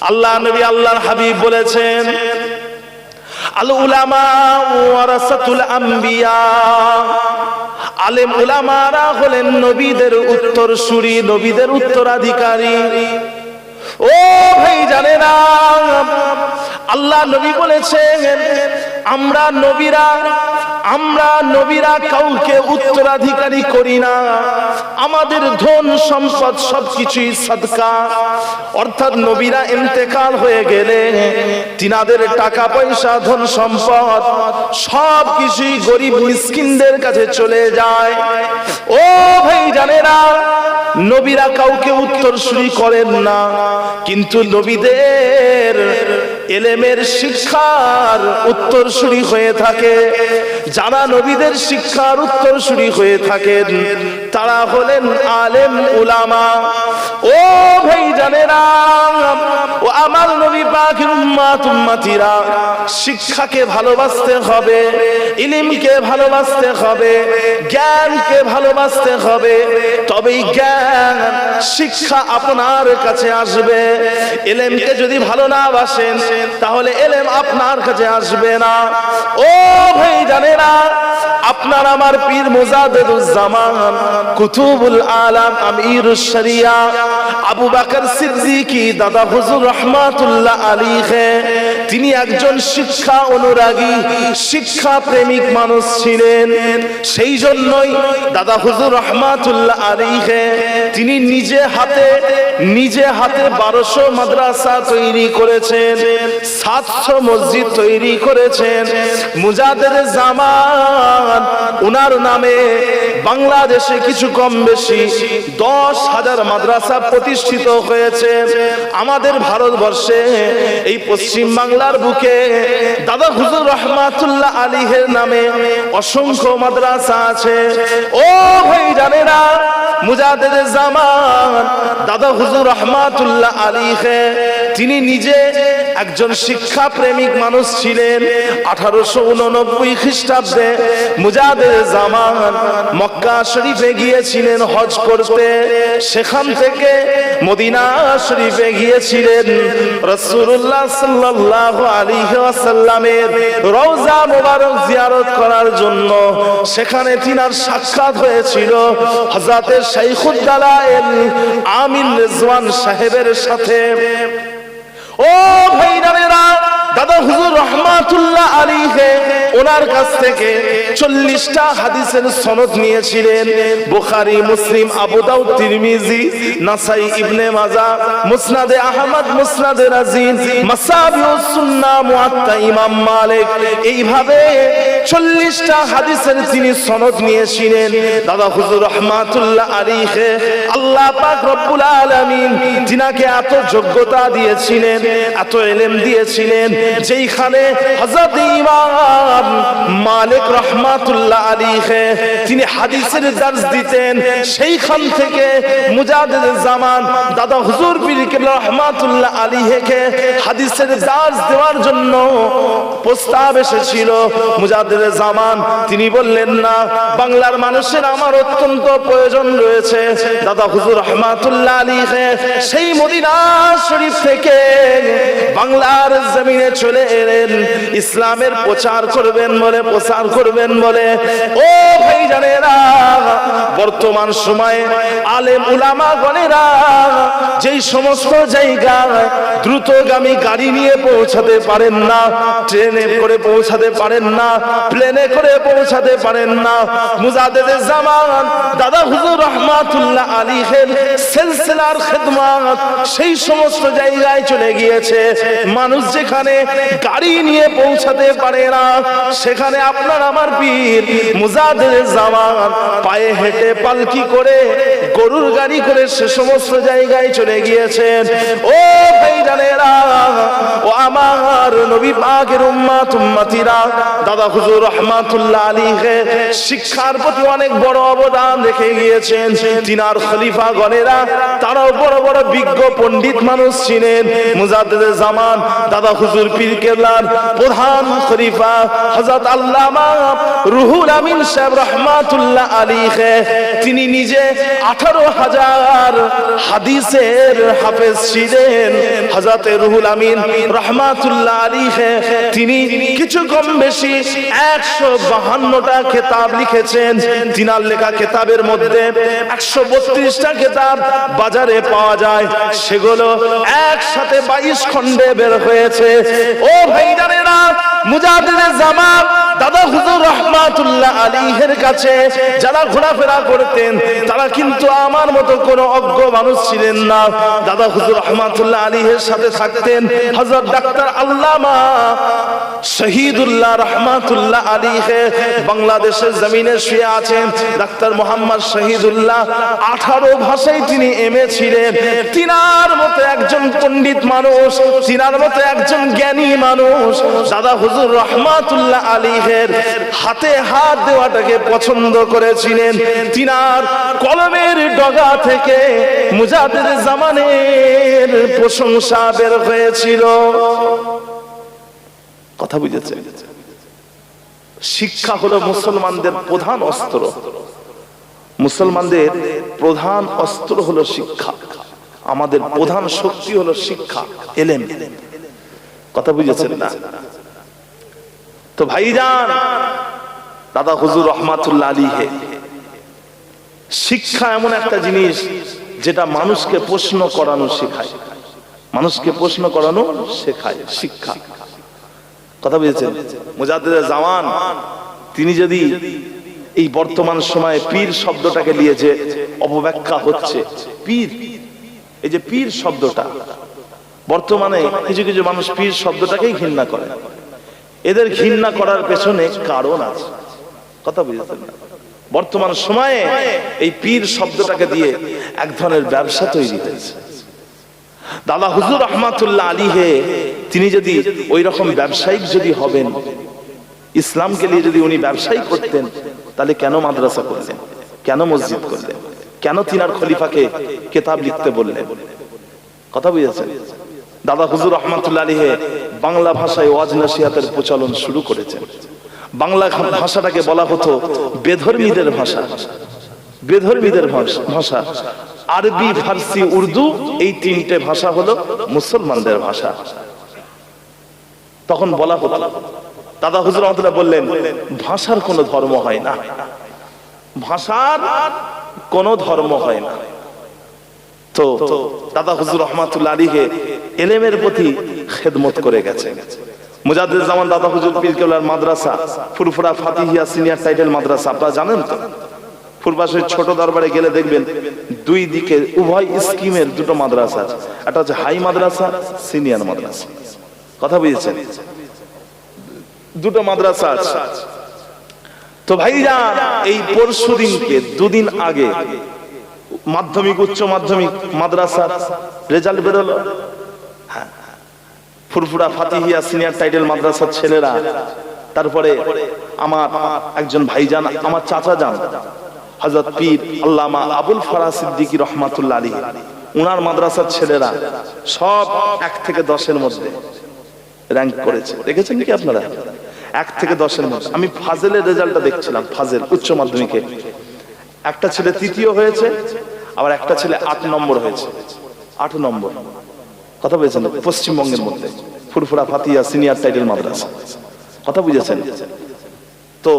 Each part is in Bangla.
আল্লাহ নবী আল্লাহর হাবিব বলেছেন, আল উলামা ওয়ারাসাতুল আম্বিয়া। আলেম উলামারা হলেন নবীদের উত্তরসূরি, নবীদের উত্তরাধিকারী। ও ভাই জানে না আল্লাহ নবী বলেছেন আমরা নবীরা আমরা নবীরা কাউকে উত্তরাধিকারী করি না। আমাদের ধন সম্পদ সবকিছুই সদকা। অর্থাৎ নবীরা ইন্তেকাল হয়ে গেলে তিনাদের টাকা পয়সা, ধন সম্পদ সব কিছুই গরিব মিসকিনদের কাছে চলে যায়। ও ভাই জানে না নবীরা কাউকে উত্তরসূরি করেন না। কিন্তু নবীদের এলেমের শিক্ষার উত্তর উত্তরসূরি হয়ে থাকে। যারা নবীদের শিক্ষার উত্তর উত্তরসূরি হয়ে থাকেন, তারা হলেন আলেম উলামা। ও ভাই জানেরা, ও আমার নবী পাখির উম্মাত, উম্মাতিরা, শিক্ষাকে ভালোবাসতে হবে, ইলিমকে ভালোবাসতে হবে, জ্ঞানকে ভালোবাসতে হবে। তবেই জ্ঞান, শিক্ষা আপনার কাছে আসবে। এলেমকে যদি ভালো না বাসেন তাহলে এলেম আপনার কাছে আসবে না। ও ভাই জানে না আপনার আমার পীর মুজাদুজ্জামান কুতুবুল আলাম আমির শরিয়া, আবু বাকর সিদ্দিকী, দাদা হুজুর রহমাতুল্লাহ আলী তিনি একজন শিক্ষা অনুরাগী, শিক্ষা প্রেমিক মানুষ ছিলেন। সেই জন্যই দাদা হুজুর রহমাতুল্লাহ আলী তিনি নিজে হাতে নিজে হাতে বারোশো মাদ্রাসা তৈরি করেছেন, সাতশো মসজিদ তৈরি করেছেন। মুজাদের জামান, উনার নামে বাংলাদেশে কিছু কম বেশি দশ হাজার মাদ্রাসা প্রতিষ্ঠিত হয়েছে। আমাদের ভারতবর্ষে এই পশ্চিম বাংলার বুকে। দাদা হুজুর রহমাতুল্লাহ আলীহের নামে অসংখ্য মাদ্রাসা আছে। ও ভাই জানে না মুজাদের জামান, দাদা হুজুর রহমাতুল্লাহ আলীহে তিনি নিজে একজন শিক্ষা প্রেমিক মানুষ ছিলেন আঠারোশো উননব্বই খ্রিস্টাব্দে মুজাদের জামান মক্কা শরীফে গিয়েছিলেন, হজ করতে। সেখান থেকে মদিনা শরীফে গিয়েছিলেন। রসুল্লাহ সাল্লাহ আলী ওয়াসাল্লামের রওজা মোবারক জিয়ারত করার জন্য সেখানে তিনার সাক্ষাৎ হয়েছিল হজরতের শাইখুদ্দালায়েল আমিন রেজওয়ান সাহেবের সাথে। ও ভাইরানেরা দাদা হুজুর রহমাতুল্লাহ আলী ওনার কাছ থেকে চল্লিশটা হাদিসের সনদ নিয়েছিলেন। বুখারি, মুসলিম, আবু দাউদ, তিরমিজি, নাসাই, ইবনে মাজা মুসনাদে আহমদ, মুসনাদে রাজিন মাসাবিউস সুন্নাহ, মুআত্তা ইমাম মালিক। এইভাবে চল্লিশটা হাদিসের তিনি সনদ নিয়েছিলেন, দাদা হুজুর রহমাতুল্লাহ আলী আল্লাহ পাক রব্বুল এত যোগ্যতা দিয়েছিলেন, এত এলেম দিয়েছিলেন, যেইখানে ইমাম মালিক রহমাতুল্লাহ আলী তিনি হাদিসের দার্স দিতেন, সেইখান থেকে মুজাদ্দিদ জামান, দাদা হুজুর পীর রহমাতুল্লাহ আলী হাদিসের দার্স দেওয়ার জন্য প্রস্তাব এসেছিল মুজাদ্দিদ জামান। তিনি বললেন, না, বাংলার মানুষের আমার অত্যন্ত প্রয়োজন রয়েছে। দাদা হুজুর রহমাতুল্লাহ আলী সেই মদিনা শরীফ থেকে বাংলার জমিনে চলে এলেন। ইসলামের প্রচার করবেন বলে প্রচার করবেন বলে। ও ভাই জানেরা বর্তমান সময়ে আলেম উলামা গণেরা যেই সমস্ত জায়গায় দ্রুতগামী গাড়ি নিয়ে পৌঁছাতে পারেন না, ট্রেনে করে পৌঁছাতে পারেন না প্লেনে করে পৌঁছাতে পারেন না। মুজাদের জামান, দাদা হুজুর রহমাতুল্লাহ আলী সিলসিলার খেদমাত, সেই সমস্ত জায়গায় চলে গিয়েছে। মানুষ যেখানে গাড়ি নিয়ে পৌঁছাতে পারে না, সেখানে আপনার আমার পীর মুজাদের জামান পায়ে হেঁটে পালকি করে, গরুর গাড়ি করে সে সমস্ত জায়গায় চলে গিয়েছেন। ও ভাই ও আমার নবী পাকের উম্মাত, উম্মাতিরা, দাদা হুজুর রহমাতুল্লাহ আলীকে শিক্ষার প্রতি অনেক বড় অবদান রেখে গিয়েছেন। তিনার খলিফা গণেরা, তারাও বড় বড় বিজ্ঞ পণ্ডিত মানুষ ছিলেন। মুজাদ্দেদে জামান, দাদা হুজুর পীর কেবলার প্রধান খলিফা হযরত আল্লামা রুহুল আমিন সাহেব রহমাতুল্লাহ আলীকে তিনি নিজে আঠারো হাজার হাদিসের হাফেজ ছিলেন। হযরত রুহুল আমিন রহমাতুল্লাহ আলীকে তিনি কিছু কম বেশি একশো বাহান্নটা খেতাব লিখেছেন। তিনার লেখা খেতাবের মধ্যে একশো বত্রিশটা খেতাব বাজারে পাওয়া যায়। সেগুলো একসাথে বাইশ খণ্ডে বের হয়েছে। ও ভাই জানেরা মুজাহিদের দাদা হুজুর রহমাতুল্লাহ কাছে যারা ঘোরাফেরা করতেন, তারা কিন্তু আমার মতো অজ্ঞ মানুষ ছিলেন না। দাদা হুজুর রহমাতুল্লাহ সাথে থাকতেন ডাক্তার আল্লামা শহীদুল্লাহ রহমাতুল্লাহ বাংলাদেশের জমিনে শুয়ে আছেন। ডাক্তার মোহাম্মদ শহীদুল্লাহ আঠারো ভাষায় তিনি এমএ ছিলেন। তিনার মতো একজন পণ্ডিত মানুষ, তিনার মতো একজন জ্ঞানী মানুষ। দাদা হুজুর রহমাতুল্লাহ আলীহের হাতে হাত দেওয়াটাকে পছন্দ করেছিলেন। তিনার কলমের ডগা থেকে মুজাদের জামানের প্রশংসা বের হয়েছিল। কথা বুঝেছে? শিক্ষা হলো মুসলমানদের প্রধান অস্ত্র। মুসলমানদের প্রধান অস্ত্র হলো শিক্ষা। আমাদের প্রধান শক্তি হলো শিক্ষা, এলেম। কথা বুঝেছেন না? তো ভাইজান, দাদা হুজুর রহমাতুল্লাহ আলী হে শিক্ষা এমন একটা জিনিস যেটা মানুষকে প্রশ্ন করানো শেখায়। মানুষকে প্রশ্ন করানো শেখায়, শিক্ষা। কথা বুঝেছেন? মুজাদ্দিদের জামান তিনি যদি এই বর্তমান সময়ে পীর শব্দটাকে নিয়ে যে অপব্যাখ্যা হচ্ছে, পীর, এই যে পীর শব্দটা, বর্তমানে কিছু কিছু মানুষ পীর শব্দটাকেই ঘৃণা করে। এদের ঘৃণা করার পেছনে কারণ আছে। কথা বুঝেছেন? বর্তমান সময়ে এই পীর শব্দটাকে দিয়ে এক ধরনের ব্যবসা তৈরি হয়েছে। দাদা হুজুর রহমাতুল্লাহ আলী হে তিনি যদি ওই রকম ব্যবসায়িক যদি হবেন, ইসলামকে নিয়ে যদি উনি ব্যবসায়ী করতেন, তাহলে কেন মাদ্রাসা করলেন কেন মসজিদ করলেন কেন তিনার খলিফাকে কেতাব লিখতে বললেন? কথা বুঝেছেন? দাদা হুজুর রহমাতুল্লাহ আলী হে বাংলা ভাষায় ওয়াজ নসিহাতের প্রচলন শুরু করেছেন। বাংলা ভাষাটাকে বলা হতো বেধর্মীদের ভাষা। বেধর্মীদের ভাষা আরবি, ফার্সি, উর্দু এই তিনটে ভাষা হলো মুসলমানদের ভাষা। তখন বলা হতো, দাদা হুজুর রহমতুল্লাহ বললেন, ভাষার কোনো ধর্ম হয় না। ভাষার কোনো ধর্ম হয় না। তো দাদা হুজুর রহমাতুল্লাহ আলীকে এলেমের প্রতি খেদমত করে গেছে। মুজাদ্দিদ জামান দাদা হুজুর পীর কেবলার মাদ্রাসা, ফুরফুরা ফাতিহিয়া সিনিয়র টাইটেল মাদ্রাসা, আপনারা জানেন তো? ফুরবাসের ছোট দরবারে গেলে দেখবেন দুই দিকে উভয় স্কিমের দুটো মাদ্রাসা আছে। একটা হচ্ছে হাই মাদ্রাসা, সিনিয়র মাদ্রাসা। কথা বুঝেছেন? দুটো মাদ্রাসা আছে। তো ভাইজান, এই পরশু দুদিন আগে মাধ্যমিক, উচ্চ মাধ্যমিক মাদ্রাসা রেজাল্ট বেরোলো। ফুরফুরা ফাতিহিয়া সিনিয়র টাইটেল মাদ্রাসার ছেলেরা, তারপরে আমার একজন ভাইজান, আমার চাচা যান, হযরত পীর আল্লামা আবুল ফারা সিদ্দিকী রহমাতুল্লাহ আলী উনার মাদ্রাসার ছেলেরা সব এক থেকে দশের মধ্যে র্যাঙ্ক করেছে। দেখেছেন কি আপনারা? এক থেকে দশের মধ্যে। আমি ফাজেলের রেজাল্টটা দেখছিলাম, ফাজেল, উচ্চ মাধ্যমিকে। একটা ছেলে তৃতীয় হয়েছে, আবার একটা ছেলে আট নম্বর হয়েছে। আট নম্বর। কথা বলেছেন পশ্চিমবঙ্গের মধ্যে। ফুরফুরা ফাতিয়া সিনিয়র টাইটেল মাদ্রাসা। কথা বুঝেছেন? তো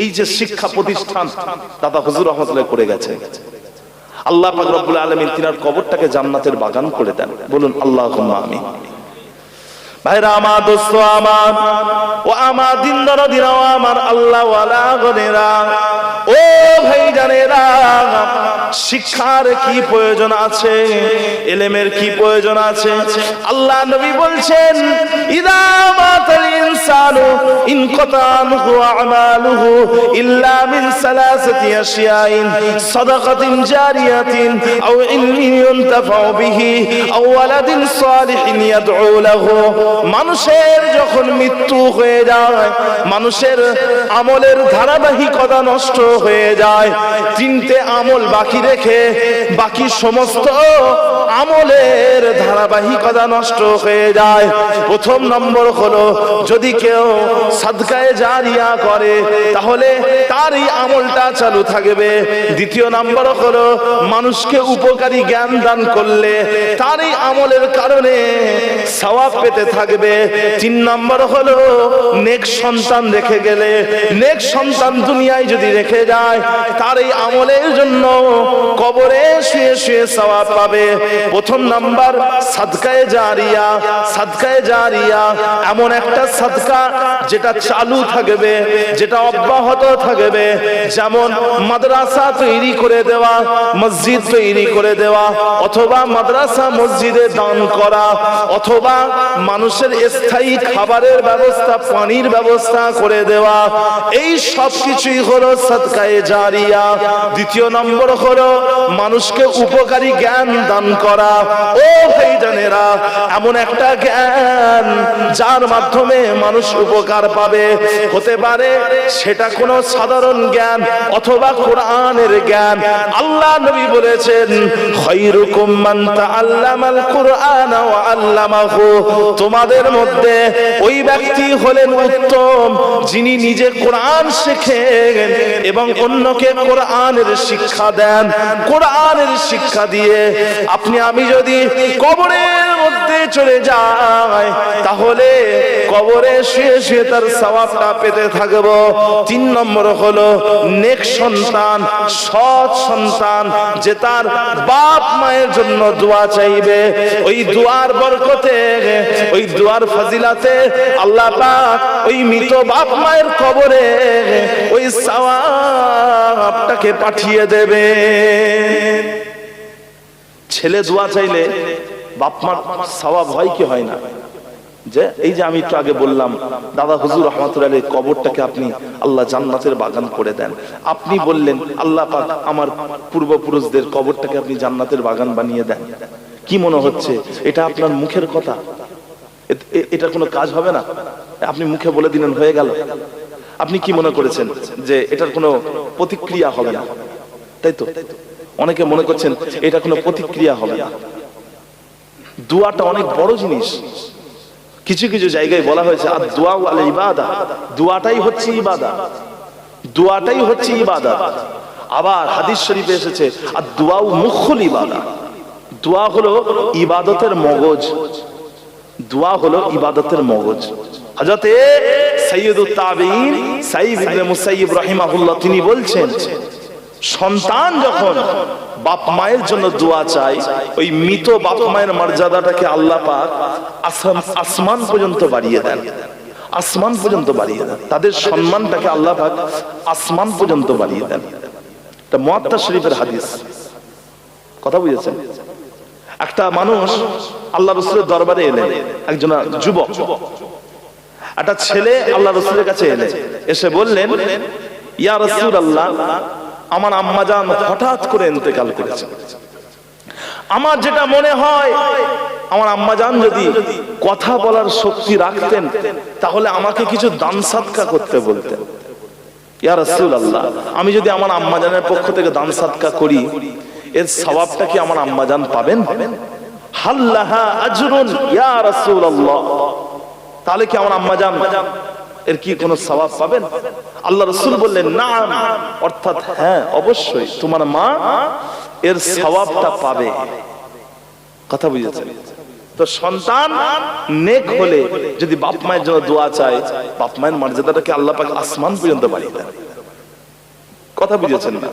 এই যে শিক্ষা প্রতিষ্ঠান দাদা হুজুর রহমতুল্লাহ করে গেছে, আল্লাহ পাক রব্বুল আলামিন তিনার কবরটাকে জান্নাতের বাগান করে দেন। বলুন আল্লাহ আমি ভাইরা, আমার দোস্ত, আমার, ও আমার দিন ও আমার আল্লাহ ও ভাই জানেরা শিক্ষার কি প্রয়োজন আছে? এলেমের কি প্রয়োজন আছে? আল্লাহ নবী বলছেন ইনসানু ইন আমালুহু ইল্লা মিন সালাসাতি আশিয়াইন, সাদাকাতিন জারিয়াতিন, আও ইলমিন ইউনতাফাউ বিহি, আও ওয়ালাদিন সালিহিন ইয়াদউ লাহু। মানুষের যখন মৃত্যু হয়ে যায়, মানুষের আমলের ধারাবাহিকতা নষ্ট হয়ে যায়, তিনটে আমল বাকি রেখে বাকি সমস্ত আমলের ধারাবাহিকতা নষ্ট হয়ে যায়। প্রথম নম্বর হলো, যদি কেউ সাদকায়ে জারিয়া করে, তাহলে তার এই আমলটা চালু থাকবে। দ্বিতীয় নম্বর হলো, মানুষকে উপকারী জ্ঞান দান করলে তার এই আমলের কারণে সওয়াব পেতে থাকবে। তিন নম্বর হলো, নেক সন্তান রেখে গেলে, নেক সন্তান দুনিয়ায় যদি রেখে যায় তার এই আমলের জন্য কবরে শুয়ে শুয়ে সওয়াব পাবে। প্রথম নাম্বার সাদকায়ে জারিয়া সাদকায়ে জারিয়া, এমন একটা সাদকা যেটা চালু থাকবে, যেটা অব্যাহত থাকবে, যেমন মাদ্রাসা তৈরি করে দেওয়া, মসজিদ তৈরি করে দেওয়া, অথবা মাদ্রাসা মসজিদে দান করা, অথবা মানুষের স্থায়ী খাবারের ব্যবস্থা, পানির ব্যবস্থা করে দেওয়া। এই সব কিছুই হলো সদকায়ে জারিয়া। দ্বিতীয় নম্বর হলো মানুষকে উপকারী জ্ঞান দান করা। ও ভাইজানেরা, এমন একটা জ্ঞান যার মাধ্যমে মানুষ উপকার পাবে। হতে পারে সেটা কোনো সাধারণ জ্ঞান অথবা কোরআনের জ্ঞান। আল্লাহ নবী বলেছেন, খৈরুকুম মান তাআল্লামাল কুরআন ওয়া আল্লামাহু। তোমাদের মধ্যে ওই ব্যক্তি হলেন উত্তম, যিনি নিজে কোরআন শেখেন এবং অন্যকে কোরআনের শিক্ষা দেন। কোরআনের শিক্ষা দিয়ে আপনি, আমি যদি কবরের মধ্যে চলে যাই, তাহলে কবরে শুয়ে শুয়ে তার সওয়াবটা পেতে থাকব। তিন নম্বর হলো, নেক সন্তান, সৎ সন্তান, যে তার বাপ মায়ের জন্য দোয়া চাইবে। ওই দুয়ার বরকতে, ওই দুয়ার ফাজিলাতে আল্লাহ পাক ওই মৃত বাপ মায়ের কবরে ওই সওয়াবটাকে পাঠিয়ে দেবে। ছেলে দোয়া চাইলে বাপ মার সওয়াব হয় কি হয় না? যে, এই যে আমি একটু আগে বললাম, দাদা হুজুর রহমতুল্লাহ কবরটাকে আপনি আল্লাহ জান্নাতের বাগান করে দেন। আপনি বললেন, আল্লাহ পাক আমার পূর্বপুরুষদের কবরটাকে আপনি জান্নাতের বাগান বানিয়ে দেন। কি মনে হচ্ছে? এটা আপনার মুখের কথা? এটা কোনো কাজ হবে না? আপনি মুখে বলে দিলেন, হয়ে গেল। আপনি কি মনে করেছেন যে এটার কোনো প্রতিক্রিয়া হবে না? তাই তো? অনেকে মনে করছেন এটা কোনো প্রতিক্রিয়া হবে না। দোয়াটা অনেক বড় জিনিস। কিছু কিছু জায়গায় বলা হয়েছে আর দোয়া আল ইবাদা। দোয়াটাই হচ্ছে ইবাদা। দোয়াটাই হচ্ছে ইবাদা। আবার হাদিস শরীফে এসেছে আর দোয়াও মুখল ইবাদা। দোয়া হলো ইবাদতের মগজ। দোয়া হলো ইবাদতের মগজ। হযরতে সাইয়্যিদুত তাবিঈন সাইয়্যিদ ইবনে মুসাইয়্যিব রাহিমাহুল্লাহ তিনি বলছেন সন্তান যখন বাপ মায়ের জন্য দোয়া চায়, ওই মৃত বাপ মায়ের মর্যাদাটাকে আল্লাহ পাক আসমান পর্যন্ত বাড়িয়ে দেন। আসমান পর্যন্ত বাড়িয়ে দেন। তাদের সম্মানটাকে আল্লাহ পাক আসমান পর্যন্ত বাড়িয়ে দেন। এটা মুয়াত্তা শরীফের হাদিস। কথা বুঝেছেন? একটা মানুষ আল্লাহ রসুলের দরবারে এলেন একজন যুবক, একটা ছেলে আল্লাহ রসুলের কাছে এলেন এসে বললেন, ইয়া রসুল আল্লাহ আমার আম্মাজান হঠাৎ করে ইন্তেকাল করেছে। আমার যেটা মনে হয়, আমার আম্মাজান যদি কথা বলার শক্তি রাখতেন, তাহলে আমাকে কিছু দান সাদকা করতে বলতেন। ইয়া রাসূল আল্লাহ আমি যদি আমার আম্মাজানের পক্ষ থেকে দান সাদকা করি, এর সওয়াবটা কি আমার আম্মাজান পাবেন? হাল্লাহা আজরুন ইয়া রাসূল আল্লাহ তাহলে কি আমার আম্মাজান এর কি কোনো স্বভাব পাবেন? আল্লাহ রসুল বললেন না অর্থাৎ হ্যাঁ অবশ্যই, তোমার মা এর স্বভাবটা পাবে। কথা বুঝেছেন? তো সন্তান নেক হলে যদি বাপ মায়ের জন্য দোয়া চায়, বাপ মায়ের মর্যাদাটাকে আল্লাহ পাক আসমান পর্যন্ত বাড়িয়ে দেন। কথা বুঝেছেন না?